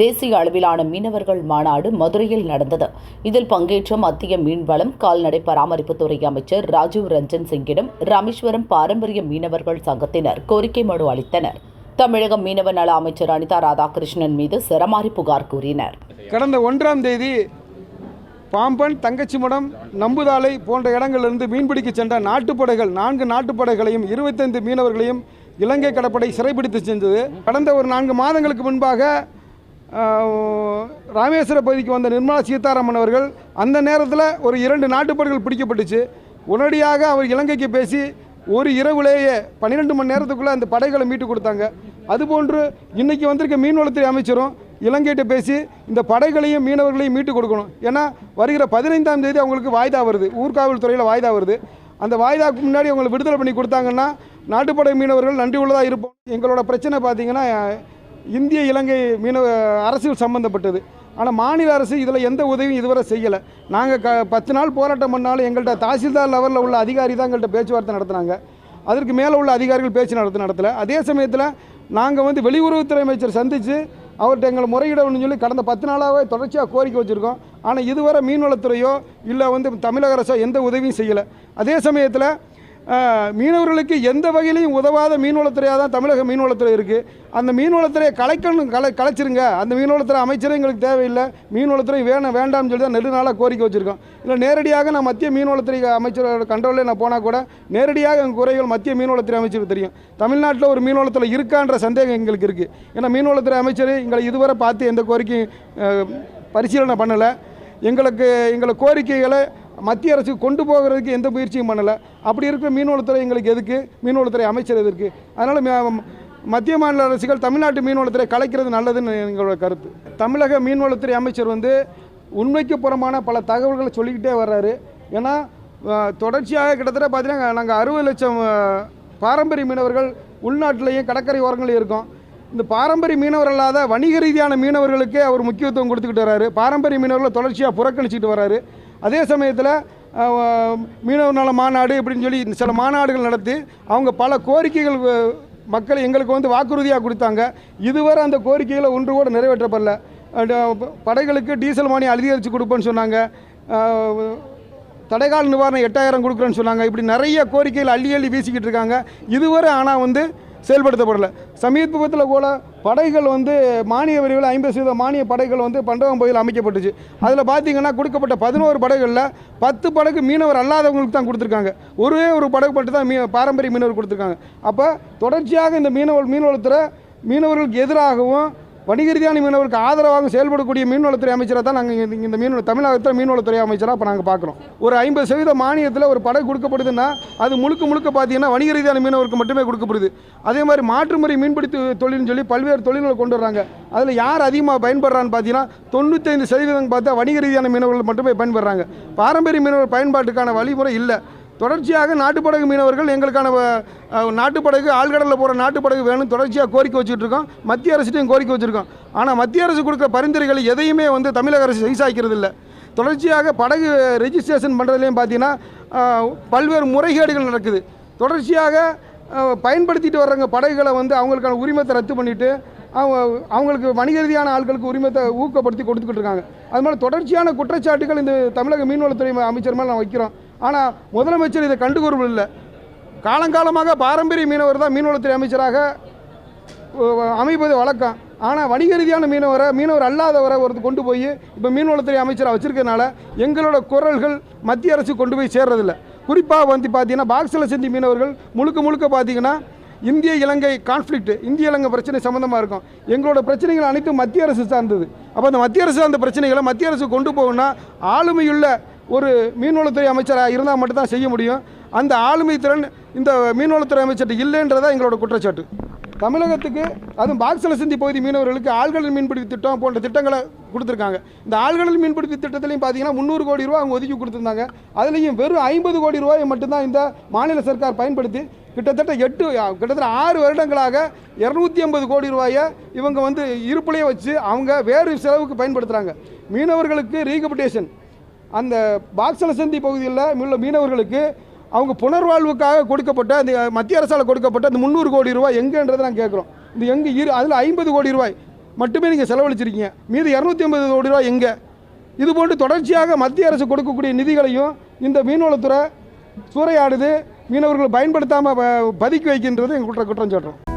தேசிய அளவிலான மீனவர்கள் மாநாடு மதுரையில் நடந்தது. இதில் பங்கேற்ற மத்திய மீன்வளம் கால்நடை பராமரிப்புத்துறை அமைச்சர் ராஜீவ் ரஞ்சன் சிங்கிடம் ராமேஸ்வரம் பாரம்பரிய மீனவர்கள் சங்கத்தினர் கோரிக்கை மனு அளித்தனர். தமிழக மீனவ நல அமைச்சர் அனிதா ராதாகிருஷ்ணன் மீது சரமாரி புகார் கூறினர். கடந்த ஒன்றாம் தேதி பாம்பன் தங்கச்சிமடம் நம்புதாலை போன்ற இடங்களிலிருந்து மீன்பிடிக்க சென்ற நாட்டுப்படைகள் நான்கு நாட்டுப்படைகளையும் இருபத்தைந்து மீனவர்களையும் இலங்கை கடற்படை சிறைப்பிடித்து சென்றது. கடந்த ஒரு நான்கு மாதங்களுக்கு முன்பாக ராமேஸ்வர பகுதிக்கு வந்த நிர்மலா சீதாராமன் அவர்கள் அந்த நேரத்தில் ஒரு இரண்டு நாட்டுப்படைகள் பிடிக்கப்பட்டுச்சு. உடனடியாக அவர் இலங்கைக்கு பேசி ஒரு இரவுலேயே பன்னிரெண்டு மணி நேரத்துக்குள்ளே அந்த படைகளை மீட்டு கொடுத்தாங்க. அதுபோன்று இன்றைக்கி வந்திருக்க மீன்வளத்துறை அமைச்சரும் இலங்கைகிட்ட பேசி இந்த படைகளையும் மீனவர்களையும் மீட்டு கொடுக்கணும். ஏன்னா வருகிற பதினைந்தாம் தேதி அவங்களுக்கு வாய்தா வருது. ஊர்காவல் துறையில் வாய்தா வருது. அந்த வாய்தாக்கு முன்னாடி அவங்களை விடுதலை பண்ணி கொடுத்தாங்கன்னா நாட்டுப்படை மீனவர்கள் நன்றி உள்ளதாக இருப்போம். எங்களோட பிரச்சனை பார்த்தீங்கன்னா இந்திய இலங்கை மீனவ அரசியல் சம்பந்தப்பட்டது. ஆனால் மாநில அரசு இதில் எந்த உதவியும் இதுவரை செய்யலை. நாங்கள் க பத்து நாள் போராட்டம் பண்ணாலும் எங்கள்கிட்ட தாசில்தார் லெவலில் உள்ள அதிகாரி தான் எங்கள்கிட்ட பேச்சுவார்த்தை நடத்துனாங்க. அதற்கு மேலே உள்ள அதிகாரிகள் பேச்சு நடத்த நடத்தலை. அதே சமயத்தில் நாங்கள் வந்து வெளியுறவுத்துறை அமைச்சர் சந்தித்து அவர்கிட்ட எங்களை முறையிடணும்னு சொல்லி கடந்த பத்து நாளாகவே தொடர்ச்சியாக கோரிக்கை வச்சுருக்கோம். ஆனால் இதுவரை மீன்வளத்துறையோ இல்லை வந்து தமிழக அரசோ எந்த உதவியும் செய்யலை. அதே சமயத்தில் மீனவர்களுக்கு எந்த வகையிலையும் உதவாத மீன்வளத்துறையாக தான் தமிழக மீன்வளத்துறை இருக்குது அந்த மீன்வளத்துறையை கலைக்கணும் கலை கலைச்சிருங்க. அந்த மீன்வளத்துறை அமைச்சரே எங்களுக்கு தேவையில்லை. மீன்வளத்துறை வேணும் வேண்டாம்னு சொல்லி தான் நெடு நாளாக கோரிக்கை வச்சுருக்கோம். இல்லை நேரடியாக நான் மத்திய மீன்வளத்துறை அமைச்சரோட கண்ட்ரோலில் நான் போனால் கூட நேரடியாக எங்கள் குறைகள் மத்திய மீன்வளத்துறை அமைச்சருக்கு தெரியும். தமிழ்நாட்டில் ஒரு மீன்வளத்துறை இருக்கான்ற சந்தேகம் எங்களுக்கு இருக்குது ஏன்னா மீன்வளத்துறை அமைச்சர் எங்களை இதுவரை பார்த்து எந்த கோரிக்கையும் பரிசீலனை பண்ணலை. எங்களுக்கு எங்களை கோரிக்கைகளை மத்திய அரசு கொண்டு போகிறதுக்கு எந்த முயற்சியும் பண்ணலை. அப்படி இருக்கிற மீன்வளத்துறை எங்களுக்கு எதுக்கு? மீன்வளத்துறை அமைச்சர் எதற்கு அதனால் மத்திய மாநில அரசுகள் தமிழ்நாட்டு மீன்வளத்துறை கலைக்கிறது நல்லதுன்னு எங்களோட கருத்து. தமிழக மீன்வளத்துறை அமைச்சர் வந்து உண்மைக்கு புறமான பல தகவல்களை சொல்லிக்கிட்டே வர்றாரு. ஏன்னா தொடர்ச்சியாக கிட்டத்தட்ட பார்த்தீங்கன்னா நாங்கள் அறுபது லட்சம் பாரம்பரிய மீனவர்கள் உள்நாட்டிலையும் கடற்கரை ஓரங்களையும் இருக்கோம். இந்த பாரம்பரிய மீனவர் அல்லாத வணிக ரீதியான மீனவர்களுக்கே அவர் முக்கியத்துவம் கொடுத்துக்கிட்டு வராரு பாரம்பரிய மீனவர்களை தொடர்ச்சியாக புறக்கணிச்சிட்டு வராரு அதே சமயத்தில் மீனவர் நல மாநாடு இப்படின்னு சொல்லி சில மாநாடுகள் நடத்தி அவங்க பல கோரிக்கைகள் மக்கள் எங்களுக்கு வந்து வாக்குறுதியாக கொடுத்தாங்க. இதுவரை அந்த கோரிக்கைகளை ஒன்று கூட நிறைவேற்றப்படல. படைகளுக்கு டீசல் மானியம் அதிகரித்து கொடுப்பேன்னு சொன்னாங்க. தடைகால நிவாரணம் எட்டாயிரம் கொடுக்குறேன்னு சொன்னாங்க. இப்படி நிறைய கோரிக்கைகள் அள்ளி அள்ளி வீசிக்கிட்டு இருக்காங்க. இதுவரை ஆனால் வந்து செயல்படுத்தப்படலை சமீபத்தில் கூட படைகள் வந்து மானிய வரிவில் ஐம்பது சதவீத மானிய படைகள் வந்து பண்டவம் பகுதியில் அமைக்கப்பட்டுச்சு. அதில் பார்த்தீங்கன்னா கொடுக்கப்பட்ட பதினோரு படைகளில் பத்து படகு மீனவர் அல்லாதவங்களுக்கு தான் கொடுத்துருக்காங்க. ஒரே ஒரு படகு மட்டும் தான் மீ பாரம்பரிய மீனவர் கொடுத்துருக்காங்க. அப்போ தொடர்ச்சியாக இந்த மீனவர் மீனவளத்துறை மீனவர்களுக்கு எதிராகவும் வணிக ரீதியான மீனவருக்கு ஆதரவாக செயல்படக்கூடிய மீன்வளத்துறை அமைச்சராக தான் நாங்கள் இந்த மீன் தமிழகத்தில் மீன்வளத்துறை அமைச்சராக இப்போ நாங்கள் பார்க்குறோம் ஒரு ஐம்பது சதவீத மானியத்தில் ஒரு படகு கொடுக்கப்படுதுன்னா அது முழுக்க முழுக்க பார்த்தீங்கன்னா வணிக ரீதியான மீனவருக்கு மட்டுமே கொடுக்கப்படுது. அதே மாதிரி மாற்றுமுறை மீன்பிடி தொ- தொழில்னு சொல்லி பல்வேறு தொழில்களை கொண்டு வர்றாங்க. அதில் யார் அதிகமாக பயன்படுறான்னு பார்த்தீங்கன்னா தொண்ணூத்தைந்து சதவீதம் பார்த்தா வணிக ரீதியான மீனவர்கள் மட்டுமே பயன்படுறாங்க. பாரம்பரிய மீனவர் பயன்பாட்டுக்கான வழிமுறை இல்லை. தொடர்ச்சியாக நாட்டுப்படகு மீனவர்கள் எங்களுக்கான நாட்டுப்படகு ஆழ்கடலில் போகிற நாட்டுப்படகு வேணும் தொடர்ச்சியாக கோரிக்கை வச்சுட்டு இருக்கோம் மத்திய அரசுகிட்டையும் கோரிக்கை வச்சுருக்கோம். ஆனால் மத்திய அரசு கொடுக்குற பரிந்துரைகள் எதையுமே வந்து தமிழக அரசு செய்சாய்க்கிறது இல்லை. தொடர்ச்சியாக படகு ரெஜிஸ்ட்ரேஷன் பண்ணுறதுலையும் பார்த்தீங்கன்னா பல்வேறு முறைகேடுகள் நடக்குது. தொடர்ச்சியாக பயன்படுத்திட்டு வர்றவங்க படகுகளை வந்து அவங்களுக்கான உரிமத்தை ரத்து பண்ணிவிட்டு அவங்க அவங்களுக்கு வணிக ரீதியான ஆட்களுக்கு உரிமத்தை ஊக்கப்படுத்தி கொடுத்துக்கிட்டு இருக்காங்க. அது மாதிரி தொடர்ச்சியான குற்றச்சாட்டுகள் இந்த தமிழக மீன்வளத்துறை அமைச்சர் மேலே நான் வைக்கிறோம். ஆனால் முதலமைச்சர் இதை கண்டுகொள்வது இல்லை காலங்காலமாக பாரம்பரிய மீனவர் தான் மீன்வளத்துறை அமைச்சராக அமைப்பது வழக்கம். ஆனால் வணிக ரீதியான மீனவரை மீனவர் அல்லாதவரை ஒருத்தர் கொண்டு போய் இப்போ மீன்வளத்துறை அமைச்சராக வச்சுருக்கனால எங்களோட குரல்கள் மத்திய அரசு கொண்டு போய் சேர்றதில்ல. குறிப்பாக வந்து பார்த்தீங்கன்னா பாக்ஸில் செஞ்சு மீனவர்கள் முழுக்க முழுக்க பார்த்தீங்கன்னா இந்திய இலங்கை கான்ஃப்ளிக்ட் இந்திய இலங்கை பிரச்சனை சம்மந்தமாக இருக்கும். எங்களோட பிரச்சனைகள் அனைத்தும் மத்திய அரசு சார்ந்தது. அப்போ அந்த மத்திய அரசு அந்த பிரச்சனைகளை மத்திய அரசு கொண்டு போகணும்னா ஆளுமையுள்ள ஒரு மீன்வளத்துறை அமைச்சராக இருந்தால் மட்டும்தான் செய்ய முடியும். அந்த ஆளுமை திறன் இந்த மீன்வளத்துறை அமைச்சர்கிட்ட இல்லைன்றதான் எங்களோட குற்றச்சாட்டு. தமிழகத்துக்கு அதுவும் பாக்ஸல சிந்தி பகுதி மீனவர்களுக்கு ஆழ்கடல் மீன்பிடி திட்டம் போன்ற திட்டங்களை கொடுத்துருக்காங்க. இந்த ஆழ்கடல் மீன்பிடி திட்டத்திலையும் பார்த்தீங்கன்னா முந்நூறு கோடி ரூபா அவங்க ஒதுக்கி கொடுத்துருந்தாங்க. அதுலேயும் வெறும் ஐம்பது கோடி ரூபாயை மட்டும்தான் இந்த மாநில சர்க்கார் பயன்படுத்தி கிட்டத்தட்ட எட்டு கிட்டத்தட்ட ஆறு வருடங்களாக இரநூத்தி ஐம்பது கோடி ரூபாயை இவங்க வந்து இருப்பிலையே வச்சு அவங்க வேறு செலவுக்கு பயன்படுத்துகிறாங்க மீனவர்களுக்கு ரீகபிட்டேஷன் அந்த பாக்ஸலசந்தி பகுதியில் உள்ள மீனவர்களுக்கு அவங்க புனர்வாழ்வுக்காக கொடுக்கப்பட்ட அந்த மத்திய அரசால் கொடுக்கப்பட்ட அந்த முந்நூறு கோடி ரூபாய் எங்கன்றதை நான் கேட்குறோம். இந்த எங்கே இரு அதில் ஐம்பது கோடி ரூபாய் மட்டுமே நீங்கள் செலவழிச்சிருக்கீங்க. மீது இரநூத்தி ஐம்பது கோடி ரூபாய் எங்கே? இது போன்று தொடர்ச்சியாக மத்திய அரசு கொடுக்கக்கூடிய நிதிகளையும் இந்த மீன்வளத்துறை சூறையாடுது. மீனவர்கள் பயன்படுத்தாமல் பதுக்கி வைக்கின்றது எங்கள் குற்ற குற்றம் சொல்கிறோம்